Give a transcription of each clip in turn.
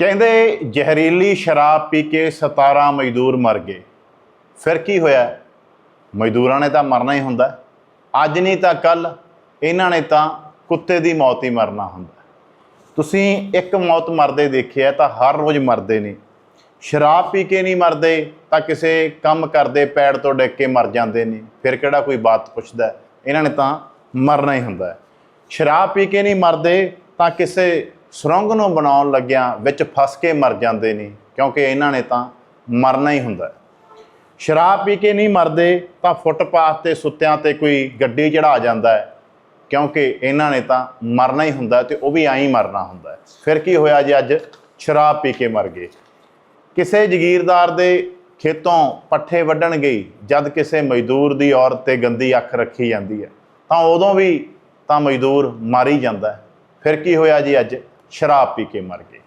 ਕਹਿੰਦੇ ਜ਼ਹਿਰੀਲੀ ਸ਼ਰਾਬ ਪੀ ਕੇ 17 ਮਜ਼ਦੂਰ ਮਰ ਗਏ। ਫਿਰ ਕੀ ਹੋਇਆ? ਮਜ਼ਦੂਰਾਂ ਨੇ ਤਾਂ ਮਰਨਾ ਹੀ ਹੁੰਦਾ। ਅੱਜ ਨਹੀਂ ਤਾਂ ਕੱਲ ਇਹਨਾਂ ਨੇ ਤਾਂ ਕੁੱਤੇ ਦੀ ਮੌਤ ਹੀ ਮਰਨਾ ਹੁੰਦਾ। ਤੁਸੀਂ ਇੱਕ ਮੌਤ ਮਰਦੇ ਦੇਖਿਆ ਤਾਂ ਹਰ ਰੋਜ਼ ਮਰਦੇ ਨੇ। ਸ਼ਰਾਬ ਪੀ ਕੇ ਨਹੀਂ ਮਰਦੇ ਤਾਂ ਕਿਸੇ ਕੰਮ ਕਰਦੇ ਪੈੜ ਤੋਂ ਡਿੱਗ ਕੇ ਮਰ ਜਾਂਦੇ ਨੇ। ਫਿਰ ਕਿਹੜਾ ਕੋਈ ਬਾਤ ਪੁੱਛਦਾ? ਇਹਨਾਂ ਨੇ ਤਾਂ ਮਰਨਾ ਹੀ ਹੁੰਦਾ। ਸ਼ਰਾਬ ਪੀ ਕੇ ਨਹੀਂ ਮਰਦੇ ਤਾਂ ਕਿਸੇ ਸੁਰੰਗ ਨੂੰ ਬਣਾਉਣ ਲੱਗਿਆਂ ਵਿੱਚ ਫਸ ਕੇ ਮਰ ਜਾਂਦੇ ਨੇ, ਕਿਉਂਕਿ ਇਹਨਾਂ ਨੇ ਤਾਂ ਮਰਨਾ ਹੀ ਹੁੰਦਾ ਸ਼ਰਾਬ ਪੀ ਕੇ ਨਹੀਂ ਮਰਦੇ, ਤਾਂ ਫੁੱਟਪਾਥ ਤੇ ਸੁੱਤਿਆਂ ਤੇ ਕੋਈ ਗੱਡੀ ਚੜਾ ਜਾਂਦਾ ਹੈ, ਕਿਉਂਕਿ ਇਹਨਾਂ ਨੇ ਤਾਂ ਮਰਨਾ ਹੀ ਹੁੰਦਾ ਤੇ ਉਹ ਵੀ ਐਂ ਮਰਨਾ ਹੁੰਦਾ ਫਿਰ ਕੀ ਹੋਇਆ ਜੀ ਅੱਜ ਸ਼ਰਾਬ ਪੀ ਕੇ ਮਰ ਗਏ? ਕਿਸੇ ਜ਼ਗੀਰਦਾਰ ਦੇ ਖੇਤੋਂ ਪੱਠੇ ਵੱਢਣ ਗਈ, ਜਦ ਕਿਸੇ ਮਜ਼ਦੂਰ ਦੀ ਔਰਤ ਤੇ ਗੰਦੀ ਅੱਖ ਰੱਖੀ ਜਾਂਦੀ ਹੈ, ਤਾਂ ਉਦੋਂ ਵੀ ਤਾਂ ਮਜ਼ਦੂਰ ਮਾਰੀ ਜਾਂਦਾ ਫਿਰ ਕੀ ਹੋਇਆ ਜੀ ਅੱਜ ਸ਼ਰਾਬ ਪੀ ਕੇ ਮਰ ਗਏ।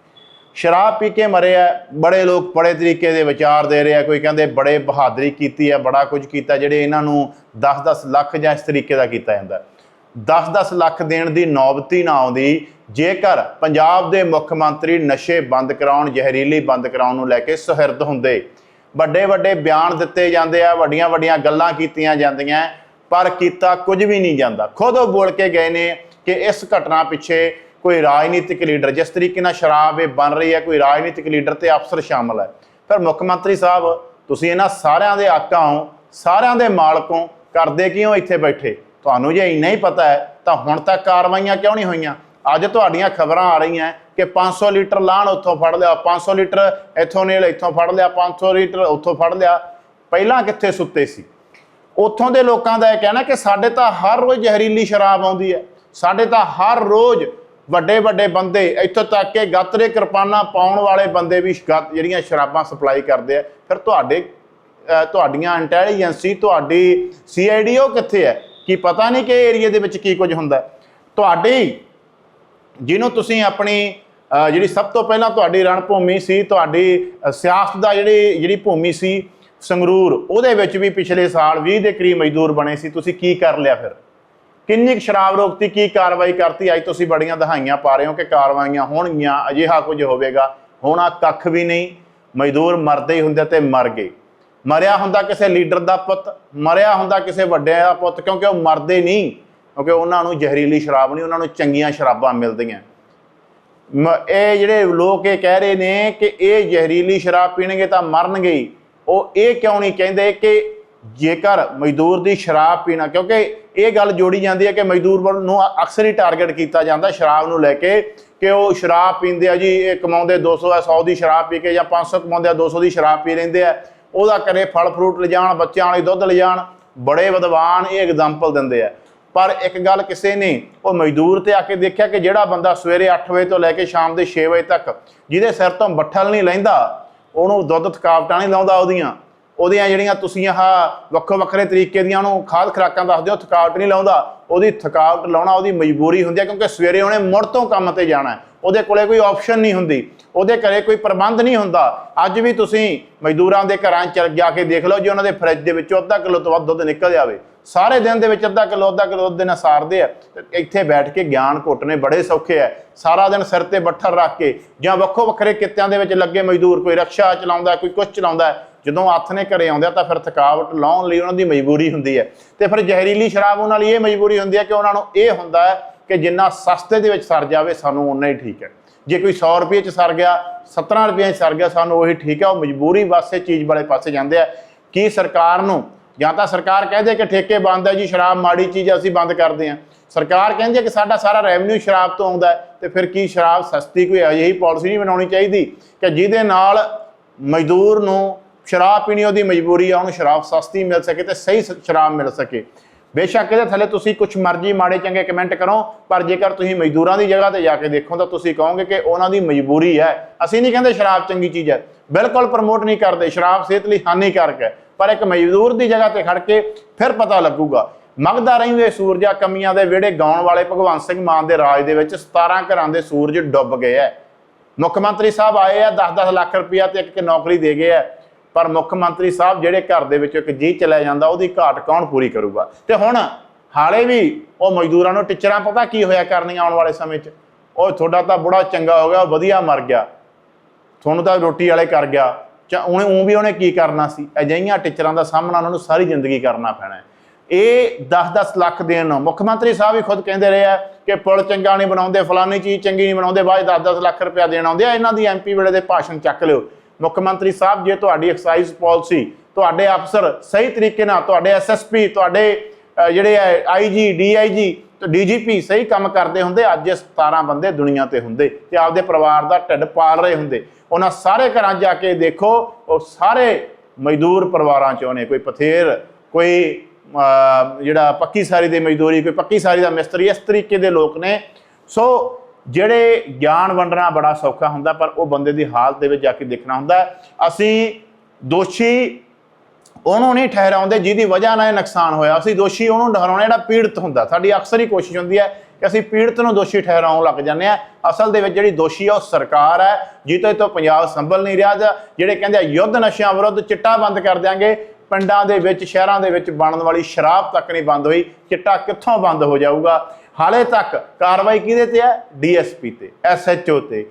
ਸ਼ਰਾਬ ਪੀ ਕੇ ਮਰੇ ਆ, ਬੜੇ ਲੋਕ ਬੜੇ ਤਰੀਕੇ ਦੇ ਵਿਚਾਰ ਦੇ ਰਹੇ ਆ, ਕੋਈ ਕਹਿੰਦੇ ਬੜੇ ਬਹਾਦਰੀ ਕੀਤੀ ਹੈ ਬੜਾ ਕੁਝ ਕੀਤਾ, ਜਿਹੜੇ ਇਹਨਾਂ ਨੂੰ 10-10 ਲੱਖ ਜਾਂ ਇਸ ਤਰੀਕੇ ਦਾ ਕੀਤਾ ਜਾਂਦਾ। 10-10 ਲੱਖ ਦੇਣ ਦੀ ਨੌਬਤੀ ਨਾ ਆਉਂਦੀ, ਜੇਕਰ ਪੰਜਾਬ ਦੇ ਮੁੱਖ ਮੰਤਰੀ ਨਸ਼ੇ ਬੰਦ ਕਰਾਉਣ, ਜ਼ਹਿਰੀਲੀ ਬੰਦ ਕਰਾਉਣ ਨੂੰ ਲੈ ਕੇ ਸੁਹਿਰਦ ਹੁੰਦੇ। ਵੱਡੇ ਵੱਡੇ ਬਿਆਨ ਦਿੱਤੇ ਜਾਂਦੇ ਆ ਵੱਡੀਆਂ ਵੱਡੀਆਂ ਗੱਲਾਂ ਕੀਤੀਆਂ ਜਾਂਦੀਆਂ, ਪਰ ਕੀਤਾ ਕੁਝ ਵੀ ਨਹੀਂ ਜਾਂਦਾ। ਖੁਦ ਉਹ ਬੋਲ ਕੇ ਗਏ ਨੇ ਕਿ ਇਸ ਘਟਨਾ ਪਿੱਛੇ ਕੋਈ ਰਾਜਨੀਤਿਕ ਲੀਡਰ, ਜਿਸ ਤਰੀਕੇ ਨਾਲ ਸ਼ਰਾਬ ਇਹ ਬਣ ਰਹੀ ਹੈ, ਕੋਈ ਰਾਜਨੀਤਿਕ ਲੀਡਰ ਤੇ ਅਫਸਰ ਸ਼ਾਮਲ ਹੈ। ਪਰ ਮੁੱਖ ਮੰਤਰੀ ਸਾਹਿਬ, ਤੁਸੀਂ ਇਹਨਾਂ ਸਾਰਿਆਂ ਦੇ ਆਕਾ ਹੋ, ਸਾਰਿਆਂ ਦੇ ਮਾਲਕੋਂ ਕਰਦੇ ਕਿਉਂ ਇੱਥੇ ਬੈਠੇ? ਤੁਹਾਨੂੰ ਜੇ ਇੰਨਾ ਹੀ ਪਤਾ ਹੈ, ਤਾਂ ਹੁਣ ਤੱਕ ਕਾਰਵਾਈਆਂ ਕਿਉਂ ਨਹੀਂ ਹੋਈਆਂ? ਅੱਜ ਤੁਹਾਡੀਆਂ ਖਬਰਾਂ ਆ ਰਹੀਆਂ ਕਿ 500 ਲੀਟਰ ਲਾਣ ਉੱਥੋਂ ਫੜ ਲਿਆ 500 ਲੀਟਰ ਇੱਥੋਂ ਨੇਲ ਇੱਥੋਂ ਫੜ ਲਿਆ 500 ਲੀਟਰ ਉੱਥੋਂ ਫੜ ਲਿਆ। ਪਹਿਲਾਂ ਕਿੱਥੇ ਸੁੱਤੇ ਸੀ? ਉੱਥੋਂ ਦੇ ਲੋਕਾਂ ਦਾ ਇਹ ਕਹਿਣਾ ਕਿ ਸਾਡੇ ਤਾਂ ਹਰ ਰੋਜ਼ ਜ਼ਹਿਰੀਲੀ ਸ਼ਰਾਬ ਆਉਂਦੀ ਹੈ, ਸਾਡੇ ਤਾਂ ਹਰ ਰੋਜ਼ ਵੱਡੇ ਵੱਡੇ ਬੰਦੇ, ਇੱਥੋਂ ਤੱਕ ਕਿ ਗਾਤਰੇ ਕਿਰਪਾਨਾਂ ਪਾਉਣ ਵਾਲੇ ਬੰਦੇ ਵੀ ਗਾ- ਜਿਹੜੀਆਂ ਸ਼ਰਾਬਾਂ ਸਪਲਾਈ ਕਰਦੇ ਆ। ਫਿਰ ਤੁਹਾਡੇ ਤੁਹਾਡੀਆਂ ਇੰਟੈਲੀਜੈਂਸੀ, ਤੁਹਾਡੀ ਸੀਆਈਡੀ ਉਹ ਕਿੱਥੇ ਹੈ? ਕੀ ਪਤਾ ਨਹੀਂ ਕਿ ਏਰੀਆ ਦੇ ਵਿੱਚ ਕੀ ਕੁਝ ਹੁੰਦਾ। ਤੁਹਾਡੀ, ਜਿਹਨੂੰ ਤੁਸੀਂ ਆਪਣੀ ਜਿਹੜੀ ਸਭ ਤੋਂ ਪਹਿਲਾਂ ਤੁਹਾਡੀ ਰਣਭੂਮੀ ਸੀ, ਤੁਹਾਡੀ ਸਿਆਸਤ ਦਾ ਜਿਹੜੀ ਜਿਹੜੀ ਭੂਮੀ ਸੀ ਸੰਗਰੂਰ, ਉਹਦੇ ਵਿੱਚ ਵੀ ਪਿਛਲੇ ਸਾਲ 20 ਦੇ ਕਰੀਬ ਮਜ਼ਦੂਰ ਬਣੇ ਸੀ। ਤੁਸੀਂ ਕੀ ਕਰ ਲਿਆ ਫਿਰ? ਕਿੰਨੀ ਕੁ ਸ਼ਰਾਬ ਰੋਕਤੀ, ਕੀ ਕਾਰਵਾਈ ਕਰਤੀ? ਅੱਜ ਤੁਸੀਂ ਬੜੀਆਂ ਦਹਾਈਆਂ ਪਾ ਰਹੇ ਹੋ ਕਿ ਕਾਰਵਾਈਆਂ ਹੋਣਗੀਆਂ, ਅਜਿਹਾ ਕੁਝ ਹੋਵੇਗਾ। ਹੋਣਾ ਕੱਖ ਵੀ ਨਹੀਂ, ਮਜ਼ਦੂਰ ਮਰਦੇ ਹੀ ਹੁੰਦੇ ਤੇ ਮਰ ਗਏ। ਮਰਿਆ ਹੁੰਦਾ ਕਿਸੇ ਲੀਡਰ ਦਾ ਪੁੱਤ, ਮਰਿਆ ਹੁੰਦਾ ਕਿਸੇ ਵੱਡਿਆਂ ਦਾ ਪੁੱਤ, ਕਿਉਂਕਿ ਉਹ ਮਰਦੇ ਨਹੀਂ, ਕਿਉਂਕਿ ਉਹਨਾਂ ਨੂੰ ਜ਼ਹਿਰੀਲੀ ਸ਼ਰਾਬ ਨਹੀਂ, ਉਹਨਾਂ ਨੂੰ ਚੰਗੀਆਂ ਸ਼ਰਾਬਾਂ ਮਿਲਦੀਆਂ। ਮ- ਇਹ ਜਿਹੜੇ ਲੋਕ ਇਹ ਕਹਿ ਰਹੇ ਨੇ ਕਿ ਇਹ ਜ਼ਹਿਰੀਲੀ ਸ਼ਰਾਬ ਪੀਣਗੇ ਤਾਂ ਮਰਨਗੇ ਹੀ। ਉਹ ਇਹ ਕਿਉਂ ਨਹੀਂ ਕਹਿੰਦੇ ਕਿ ਜੇਕਰ ਮਜ਼ਦੂਰ ਦੀ ਸ਼ਰਾਬ ਪੀਣਾ, ਕਿਉਂਕਿ ਇਹ ਗੱਲ ਜੋੜੀ ਜਾਂਦੀ ਹੈ ਕਿ ਮਜ਼ਦੂਰ ਵੱਲ ਨੂੰ ਅਕਸਰ ਹੀ ਟਾਰਗੇਟ ਕੀਤਾ ਜਾਂਦਾ ਸ਼ਰਾਬ ਨੂੰ ਲੈ ਕੇ, ਕਿ ਉਹ ਸ਼ਰਾਬ ਪੀਂਦੇ ਆ ਜੀ, ਇਹ ਕਮਾਉਂਦੇ 200 ਆ 100 ਦੀ ਸ਼ਰਾਬ ਪੀ ਕੇ ਜਾਂ 500 ਕਮਾਉਂਦੇ ਆ 200 ਦੀ ਸ਼ਰਾਬ ਪੀ ਲੈਂਦੇ ਆ। ਉਹਦਾ ਕਰੇ ਫਲ ਫਰੂਟ ਲਿਜਾਣ, ਬੱਚਿਆਂ ਵਾਲੀ ਦੁੱਧ ਲਿਜਾਣ, ਬੜੇ ਵਿਦਵਾਨ ਇਹ ਐਗਜ਼ਾਮਪਲ ਦਿੰਦੇ ਆ। ਪਰ ਇੱਕ ਗੱਲ ਕਿਸੇ ਨੇ ਉਹ ਮਜ਼ਦੂਰ ਤੇ ਆ ਕੇ ਦੇਖਿਆ ਕਿ ਜਿਹੜਾ ਬੰਦਾ ਸਵੇਰੇ 8 ਵਜੇ ਤੋਂ ਲੈ ਕੇ ਸ਼ਾਮ ਦੇ 6 ਵਜੇ ਤੱਕ ਜਿਹਦੇ ਸਿਰ ਤੋਂ ਬੱਠਲ ਨਹੀਂ ਲੈਂਦਾ, ਉਹਨੂੰ ਦੁੱਧ ਥਕਾਵਟਾਂ ਨਹੀਂ ਲਾਉਂਦਾ ਉਹਦੀਆਂ। ਉਹਦੀਆਂ ਜਿਹੜੀਆਂ ਤੁਸੀਂ ਆਹ ਵੱਖੋ ਵੱਖਰੇ ਤਰੀਕੇ ਦੀਆਂ ਉਹਨੂੰ ਖਾਦ ਖੁਰਾਕਾਂ ਦੱਸਦੇ ਹੋ, ਥਕਾਵਟ ਨਹੀਂ ਲਾਉਂਦਾ, ਉਹਦੀ ਥਕਾਵਟ ਲਾਉਣਾ, ਉਹਦੀ ਮਜਬੂਰੀ ਹੁੰਦੀ ਹੈ ਕਿਉਂਕਿ ਸਵੇਰੇ ਉਹਨੇ ਮੁੜ ਤੋਂ ਕੰਮ ਤੇ ਜਾਣਾ ਉਹਦੇ ਕੋਲੇ ਕੋਈ ਆਪਸ਼ਨ ਨਹੀਂ ਹੁੰਦੀ, ਉਹਦੇ ਘਰੇ ਕੋਈ ਪ੍ਰਬੰਧ ਨਹੀਂ ਹੁੰਦਾ। ਅੱਜ ਵੀ ਤੁਸੀਂ ਮਜ਼ਦੂਰਾਂ ਦੇ ਘਰਾਂ 'ਚ ਜਾ ਕੇ ਦੇਖ ਲਓ, ਜੇ ਉਹਨਾਂ ਦੇ ਫਰਿੱਜ ਦੇ ਵਿੱਚੋਂ ਅੱਧਾ ਕਿਲੋ ਤੋਂ ਵੱਧ ਦੁੱਧ ਨਿਕਲ ਜਾਵੇ। ਸਾਰੇ ਦਿਨ ਦੇ ਵਿੱਚ ਅੱਧਾ ਕਿਲੋ ਅੱਧਾ ਕਿਲੋ ਦੁੱਧ ਨਾਲ ਸਾਰਦੇ ਆ। ਤੇ ਇੱਥੇ ਬੈਠ ਕੇ ਗਿਆਨ ਘੁੱਟਣੇ ਬੜੇ ਸੌਖੇ ਆ। ਸਾਰਾ ਦਿਨ ਸਿਰ ਤੇ ਬੱਠਰ ਰੱਖ ਕੇ ਜਾਂ ਵੱਖੋ ਵੱਖਰੇ ਕਿੱਤਿਆਂ ਦੇ ਵਿੱਚ ਲੱਗੇ ਮਜ਼ਦੂਰ, ਕੋਈ ਰਕਸ਼ਾ ਚਲਾਉਂਦਾ, ਕੋਈ ਕੁਛ ਚਲਾਉਂਦਾ ਜਦੋਂ ਹੱਥ ਨੇ ਘਰੇ ਆਉਂਦੇ ਆ ਤਾਂ ਫਿਰ ਥਕਾਵਟ ਲਾਉਣ ਲਈ ਉਹਨਾਂ ਦੀ ਮਜਬੂਰੀ ਹੁੰਦੀ ਹੈ। ਤੇ ਫਿਰ ਜ਼ਹਿਰੀਲੀ ਸ਼ਰਾਬ ਉਹਨਾਂ ਲਈ ਇਹ ਮਜਬੂਰੀ ਹੁੰਦੀ ਹੈ ਕਿ ਉਹਨਾਂ ਨੂੰ ਇਹ ਹੁੰਦਾ ਹੈ ਕਿ ਜਿੰਨਾ ਸਸਤੇ ਦੇ ਵਿੱਚ ਸਰ ਜਾਵੇ ਸਾਨੂੰ ਉਨਾ ਹੀ ਠੀਕ ਹੈ। ਜੇ ਕੋਈ 100 ਰੁਪਏ ਚ ਸਰ ਗਿਆ 17 ਰੁਪਏ ਚ ਸਰ ਗਿਆ ਸਾਨੂੰ ਉਹੀ ਠੀਕ ਹੈ। ਉਹ ਮਜਬੂਰੀ ਵਾਸਤੇ ਚੀਜ਼ ਵਾਲੇ ਪਾਸੇ ਜਾਂਦੇ ਆ। ਕੀ ਸਰਕਾਰ ਨੂੰ ਜਾਂ ਤਾਂ ਸਰਕਾਰ ਕਹਦੇ ਕਿ ਠੇਕੇ ਬੰਦ ਹੈ ਜੀ ਸ਼ਰਾਬ ਮਾੜੀ ਚੀਜ਼ ਹੈ, ਅਸੀਂ ਬੰਦ ਕਰਦੇ ਹਾਂ। ਸਰਕਾਰ ਕਹਿੰਦੀ ਹੈ ਕਿ ਸਾਡਾ ਸਾਰਾ ਰੈਵਨਿਊ ਸ਼ਰਾਬ ਤੋਂ ਆਉਂਦਾ ਹੈ ਤੇ ਫਿਰ ਕੀ ਸ਼ਰਾਬ ਸਸਤੀ ਕੋਈ ਅਜਿਹੀ ਪਾਲਿਸੀ ਨਹੀਂ ਬਣਾਉਣੀ ਚਾਹੀਦੀ ਕਿ ਜਿਹਦੇ ਨਾਲ ਮਜ਼ਦੂਰ ਨੂੰ ਸ਼ਰਾਬ ਪੀਣੀ ਉਹਦੀ ਮਜਬੂਰੀ ਆ, ਉਹਨੂੰ ਸ਼ਰਾਬ ਸਸਤੀ ਮਿਲ ਸਕੇ ਤੇ ਸਹੀ ਸ- ਸ਼ਰਾਬ ਮਿਲ ਸਕੇ। ਬੇਸ਼ੱਕ ਇਹਦੇ ਥੱਲੇ ਤੁਸੀਂ ਕੁਝ ਮਰਜ਼ੀ ਮਾੜੇ ਚੰਗੇ ਕਮੈਂਟ ਕਰੋ, ਪਰ ਜੇਕਰ ਤੁਸੀਂ ਮਜ਼ਦੂਰਾਂ ਦੀ ਜਗ੍ਹਾ ਤੇ ਜਾ ਕੇ ਦੇਖੋ ਤਾਂ ਤੁਸੀਂ ਕਹੋਗੇ ਕਿ ਉਹਨਾਂ ਦੀ ਮਜਬੂਰੀ ਹੈ। ਅਸੀਂ ਨਹੀਂ ਕਹਿੰਦੇ ਸ਼ਰਾਬ ਚੰਗੀ ਚੀਜ਼ ਹੈ। ਬਿਲਕੁਲ ਪ੍ਰਮੋਟ ਨਹੀਂ ਕਰਦੇ। ਸ਼ਰਾਬ ਸਿਹਤ ਲਈ ਹਾਨੀਕਾਰਕ ਹੈ। ਪਰ ਇੱਕ ਮਜ਼ਦੂਰ ਦੀ ਜਗ੍ਹਾ ਤੇ ਖੜ ਕੇ ਫਿਰ ਪਤਾ ਲੱਗੂਗਾ। ਮਗਦਾ ਰਹਿੰਦੇ ਸੂਰਜਾ ਕਮੀਆਂ ਦੇ ਵਿਹੜੇ ਗਾਉਣ ਵਾਲੇ ਭਗਵੰਤ ਸਿੰਘ ਮਾਨ ਦੇ ਰਾਜ ਦੇ ਵਿੱਚ 17 ਘਰਾਂ ਦੇ ਸੂਰਜ ਡੁੱਬ ਗਏ ਐ ਮੁੱਖ ਮੰਤਰੀ ਸਾਹਿਬ ਆਏ ਆ 10-10 ਲੱਖ ਰੁਪਇਆ ਤੇ ਇੱਕ ਨੌਕਰੀ ਦੇ ਗਏ ਆ ਪਰ ਮੁੱਖ ਮੰਤਰੀ ਸਾਹਿਬ ਜਿਹੜੇ ਘਰ ਦੇ ਵਿੱਚ ਇੱਕ ਜੀ ਚਲਾ ਜਾਂਦਾ, ਉਹਦੀ ਘਾਟ ਕੌਣ ਪੂਰੀ ਕਰੂਗਾ? ਤੇ ਹੁਣ ਹਾਲੇ ਵੀ ਉਹ ਮਜ਼ਦੂਰਾਂ ਨੂੰ ਟੀਚਰਾਂ ਪਤਾ ਕੀ ਹੋਇਆ ਕਰਨੀਆਂ ਆਉਣ ਵਾਲੇ ਸਮੇਂ 'ਚ? ਉਹ ਤੁਹਾਡਾ ਤਾਂ ਬੁੜਾ ਚੰਗਾ ਹੋ ਗਿਆ, ਉਹ ਵਧੀਆ ਮਰ ਗਿਆ। ਤੁਹਾਨੂੰ ਤਾਂ ਰੋਟੀ ਵਾਲੇ ਕਰ ਗਿਆ। ਚਾ ਉਹਨੇ ਉਹ ਵੀ ਉਹਨੇ ਕੀ ਕਰਨਾ ਸੀ? ਅਜਿਹੀਆਂ ਟੀਚਰਾਂ ਦਾ ਸਾਹਮਣਾ ਉਹਨਾਂ ਨੂੰ ਸਾਰੀ ਜ਼ਿੰਦਗੀ ਕਰਨਾ ਪੈਣਾ ਹੈ। ਇਹ 10-10 ਲੱਖ ਦੇਣ ਨੂੰ ਮੁੱਖ ਮੰਤਰੀ ਸਾਹਿਬ ਵੀ ਖੁਦ ਕਹਿੰਦੇ ਰਹੇ ਆ ਕਿ ਪੁਲ ਚੰਗਾ ਨਹੀਂ ਬਣਾਉਂਦੇ, ਫਲਾਨੀ ਚੀਜ਼ ਚੰਗੀ ਨਹੀਂ ਬਣਾਉਂਦੇ, ਬਾਅਦ 10-10 ਲੱਖ ਰੁਪਇਆ ਦੇਣ ਆਉਂਦੇ ਆ। ਇਹਨਾਂ ਦੀ ਐਮਪੀ ਵੇਲੇ ਦੇ ਭਾਸ਼ਣ ਚੱਕ ਲਿਓ। ਮੁੱਖ ਮੰਤਰੀ ਸਾਹਿਬ ਜੇ ਤੁਹਾਡੀ ਐਕਸਾਈਜ਼ ਪਾਲਿਸੀ ਤੁਹਾਡੇ ਅਫਸਰ ਸਹੀ ਤਰੀਕੇ ਨਾਲ ਤੁਹਾਡੇ ਐਸਐਸਪੀ ਤੁਹਾਡੇ ਅਹ, ਜਿਹੜੇ ਆਈਜੀ ਡੀਆਈਜੀ ਤੇ ਡੀਜੀਪੀ ਸਹੀ ਕੰਮ ਕਰਦੇ ਹੁੰਦੇ ਅੱਜ ਇਹ 17 ਬੰਦੇ ਦੁਨੀਆ ਤੇ ਹੁੰਦੇ ਤੇ ਆਪਦੇ ਪਰਿਵਾਰ ਦਾ ਢਿੱਡ ਪਾਲ ਰਹੇ ਹੁੰਦੇ। ਉਹਨਾਂ ਸਾਰੇ ਘਰਾਂ ਜਾ ਕੇ ਦੇਖੋ ਉਹ ਸਾਰੇ ਮਜ਼ਦੂਰ ਪਰਿਵਾਰਾਂ ਚੋਂ ਨੇ ਕੋਈ ਪਥੇਰ ਕੋਈ ਜਿਹੜਾ ਪੱਕੀ ਸਾਰੀ ਦੇ ਮਜ਼ਦੂਰੀ ਕੋਈ ਪੱਕੀ ਸਾਰੀ ਦਾ ਮਿਸਤਰੀ ਇਸ ਤਰੀਕੇ ਦੇ ਲੋਕ ਨੇ। ਸੋ ਜਿਹੜੇ ਗਿਆਨ ਵੰਡਣਾ ਬੜਾ ਸੌਖਾ ਹੁੰਦਾ, ਪਰ ਉਹ ਬੰਦੇ ਦੀ ਹਾਲਤ ਦੇ ਵਿੱਚ ਜਾ ਕੇ ਦੇਖਣਾ ਹੁੰਦਾ। ਅਸੀਂ ਦੋਸ਼ੀ ਉਹਨੂੰ ਨਹੀਂ ਠਹਿਰਾਉਂਦੇ, ਜਿਹਦੀ ਵਜ੍ਹਾ ਨਾਲ ਇਹ ਨੁਕਸਾਨ ਹੋਇਆ। ਅਸੀਂ ਦੋਸ਼ੀ ਉਹਨੂੰ ਠਹਿਰਾਉਣਾ, ਜਿਹੜਾ ਪੀੜਤ ਹੁੰਦਾ। ਸਾਡੀ ਅਕਸਰ ਹੀ ਕੋਸ਼ਿਸ਼ ਹੁੰਦੀ ਹੈ ਕਿ ਅਸੀਂ ਪੀੜਤ ਨੂੰ ਦੋਸ਼ੀ ਠਹਿਰਾਉਣ ਲੱਗ ਜਾਂਦੇ ਆ ਅਸਲ ਦੇ ਵਿੱਚ ਜਿਹੜੀ ਦੋਸ਼ੀ ਆ, ਉਹ ਸਰਕਾਰ ਹੈ। ਜਿਹਦੇ ਤੋਂ ਪੰਜਾਬ ਸੰਭਲ ਨਹੀਂ ਰਿਹਾ ਜਿਹੜੇ ਕਹਿੰਦੇ ਆ, ਯੁੱਧ ਨਸ਼ਿਆਂ ਵਿਰੁੱਧ ਚਿੱਟਾ ਬੰਦ ਕਰ ਦਿਆਂਗੇ, ਪਿੰਡਾਂ ਦੇ ਵਿੱਚ, ਸ਼ਹਿਰਾਂ ਦੇ ਵਿੱਚ ਬਣਨ ਵਾਲੀ ਸ਼ਰਾਬ ਤੱਕ ਨਹੀਂ ਬੰਦ ਹੋਈ। ਚਿੱਟਾ ਕਿੱਥੋਂ ਬੰਦ ਹੋ ਜਾਊਗਾ? ਹਾਲੇ ਤੱਕ ਕਾਰਵਾਈ ਕਿਹਦੇ ਤੇ ਹੈ? ਡੀਐਸਪੀ ਤੇ, ਐਸਐਚਓ ਤੇ।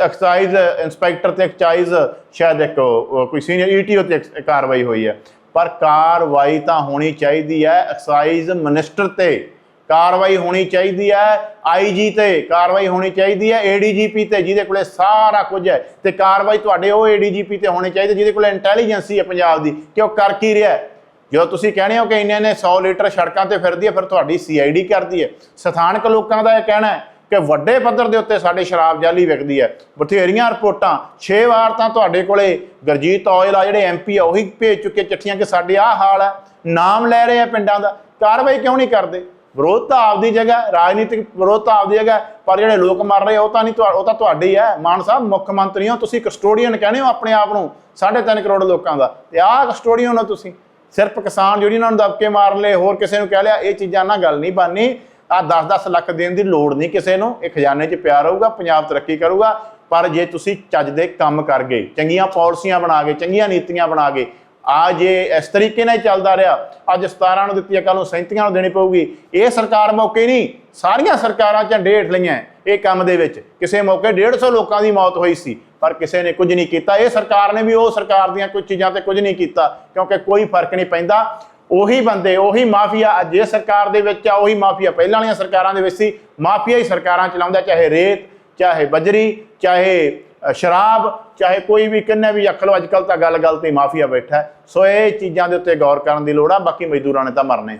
ਐਕਸਾਈਜ਼, ਇੰਸਪੈਕਟਰ ਤੇ ਐਕਸਾਈਜ਼, ਸ਼ਾਇਦ ਇੱਕ ਉਹ- ਉਹ ਕੋਈ ਸੀਨੀਅਰ ਈਟੀਓ ਤੇ ਐਕਸ- ਕਾਰਵਾਈ ਹੋਈ ਹੈ। ਪਰ ਕਾਰਵਾਈ ਤਾਂ ਹੋਣੀ ਚਾਹੀਦੀ ਹੈ, ਐਕਸਾਈਜ਼ ਮਿਨਿਸਟਰ ਤੇ ਕਾਰਵਾਈ ਹੋਣੀ ਚਾਹੀਦੀ ਹੈ ਆਈਜੀ ਤੇ ਕਾਰਵਾਈ ਹੋਣੀ ਚਾਹੀਦੀ ਹੈ ਏਡੀਜੀਪੀ ਤੇ, ਜਿਹਦੇ ਕੋਲੇ ਸਾਰਾ ਕੁਝ ਹੈ। ਤੇ ਕਾਰਵਾਈ ਤੁਹਾਡੇ ਉਹ ਏਡੀਜੀਪੀ ਤੇ ਹੋਣੀ ਚਾਹੀਦੀ ਜਿਹਦੇ ਕੋਲੇ ਇੰਟੈਲੀਜੈਂਸੀ ਹੈ ਪੰਜਾਬ ਦੀ, ਕਿ ਉਹ ਕਰ ਕੀ ਰਿਹਾ ਹੈ? ਜਦੋਂ ਤੁਸੀਂ ਕਹਿੰਦੇ ਹੋ ਕਿ ਇੰਨੇ ਨੇ 100 ਲੀਟਰ ਸੜਕਾਂ ਤੇ ਫਿਰਦੀ ਹੈ ਫਿਰ ਤੁਹਾਡੀ ਸੀਆਈਡੀ ਕਰਦੀ ਹੈ। ਸਥਾਨਕ ਲੋਕਾਂ ਦਾ ਇਹ ਕਹਿਣਾ ਹੈ ਕਿ ਵੱਡੇ ਪੱਧਰ ਦੇ ਉੱਤੇ ਸਾਡੇ ਸ਼ਰਾਬ ਜਾਲੀ ਵਿਕਦੀ ਹੈ। ਬਥੇਰੀਆਂ ਰਿਪੋਰਟਾਂ 6 ਵਾਰ ਤਾਂ ਤੁਹਾਡੇ ਕੋਲੇ ਗਰਜੀਤ ਔਜਲਾ ਜਿਹੜੇ ਐਮਪੀ ਆ ਉਹੀ ਭੇਜ ਚੁੱਕੇ ਚਿੱਠੀਆਂ ਕਿ ਸਾਡੇ ਆਹ ਹਾਲ ਹੈ ਨਾਮ ਲੈ ਰਹੇ ਆ ਪਿੰਡਾਂ ਦਾ। ਕਾਰਵਾਈ ਕਿਉਂ ਨਹੀਂ ਕਰਦੇ? ਵਿਰੋਧ ਤਾਂ ਆਪਦੀ ਜਗ੍ਹਾ ਰਾਜਨੀਤਿਕ ਵਿਰੋਧ ਤਾਂ ਆਪਦੀ ਜਗ੍ਹਾ ਪਰ ਜਿਹੜੇ ਲੋਕ ਮਰ ਰਹੇ ਆ, ਉਹ ਤਾਂ ਨਹੀਂ ਤੁਹਾ- ਉਹ ਤਾਂ ਤੁਹਾਡੇ ਹੀ ਹੈ। ਮਾਨ ਸਾਹਿਬ ਮੁੱਖ ਮੰਤਰੀ ਹੋ ਤੁਸੀਂ ਕਸਟੋਡੀਅਨ ਕਹਿੰਦੇ ਹੋ ਆਪਣੇ ਆਪ ਨੂੰ 3.5 ਕਰੋੜ ਲੋਕਾਂ ਦਾ। ਤੇ ਆਹ ਕਸਟੋਡੀਅਨ ਹੋ ਤੁਸੀਂ। ਸਿਰਫ ਕਿਸਾਨ ਯੂਨੀਅਨਾਂ ਨੂੰ ਦਬਕੇ ਮਾਰ ਲਏ ਹੋਰ ਕਿਸੇ ਨੂੰ ਕਹਿ ਲਿਆ, ਇਹ ਚੀਜ਼ਾਂ ਨਾਲ ਗੱਲ ਨਹੀਂ ਬਣਨੀ। ਆ 10-10 ਲੱਖ ਦੇਣ ਦੀ ਲੋੜ ਨਹੀਂ ਕਿਸੇ ਨੂੰ। ਇਹ ਖਜ਼ਾਨੇ 'ਚ ਪਿਆ ਰਹੂਗਾ, ਪੰਜਾਬ ਤਰੱਕੀ ਕਰੂਗਾ। ਪਰ ਜੇ ਤੁਸੀਂ ਚੱਜ ਦੇ ਕੰਮ ਕਰ ਗਏ, ਚੰਗੀਆਂ ਪਾਲਿਸੀਆਂ ਬਣਾ ਗਏ, ਚੰਗੀਆਂ ਨੀਤੀਆਂ ਬਣਾ ਗਏ ਆ ਜੇ ਇਸ ਤਰੀਕੇ ਨਾਲ ਚੱਲਦਾ ਰਿਹਾ। ਅੱਜ 17 ਨੂੰ ਦਿੱਤੀ ਕੱਲ ਨੂੰ 37 ਨੂੰ ਦੇਣੀ ਪਊਗੀ। ਇਹ ਸਰਕਾਰ ਮੌਕੇ ਨਹੀਂ, ਸਾਰੀਆਂ ਸਰਕਾਰਾਂ ਝੰਡੇ ਹੇਠ ਲਈਆਂ। ਇਹ ਕੰਮ ਦੇ ਵਿੱਚ। ਕਿਸੇ ਮੌਕੇ 150 ਲੋਕਾਂ ਦੀ ਮੌਤ ਹੋਈ ਸੀ, ਪਰ ਕਿਸੇ ਨੇ ਕੁਝ ਨਹੀਂ ਕੀਤਾ। ਇਹ ਸਰਕਾਰ ਨੇ ਵੀ ਉਹ ਸਰਕਾਰ ਦੀਆਂ ਕੁਝ ਚੀਜ਼ਾਂ ਤੇ ਕੁਝ ਨਹੀਂ ਕੀਤਾ, ਕਿਉਂਕਿ ਕੋਈ ਫ਼ਰਕ ਨਹੀਂ ਪੈਂਦਾ। ਉਹੀ ਬੰਦੇ, ਉਹੀ ਮਾਫੀਆ ਅੱਜ ਇਹ ਸਰਕਾਰ ਦੇ ਵਿੱਚ ਆ, ਉਹੀ ਮਾਫੀਆ ਪਹਿਲਾਂ ਵਾਲੀਆਂ ਸਰਕਾਰਾਂ ਦੇ ਵਿੱਚ ਸੀ। ਮਾਫੀਆ ਹੀ ਸਰਕਾਰਾਂ ਚਲਾਉਂਦਾ, ਚਾਹੇ ਰੇਤ, ਚਾਹੇ ਬਜਰੀ, ਚਾਹੇ ਸ਼ਰਾਬ, ਚਾਹੇ ਕੋਈ ਵੀ ਕਿੰਨੇ ਵੀ ਅੱਖ ਲਓ, ਅੱਜ ਕੱਲ ਤਾਂ ਗੱਲ ਗੱਲ ਤੇ ਮਾਫੀਆ ਬੈਠਾ ਸੋ ਇਹ ਚੀਜ਼ਾਂ ਦੇ ਉੱਤੇ ਗੌਰ ਕਰਨ ਦੀ ਲੋੜ ਆ, ਬਾਕੀ ਮਜ਼ਦੂਰਾਂ ਨੇ ਤਾਂ ਮਰਨੇ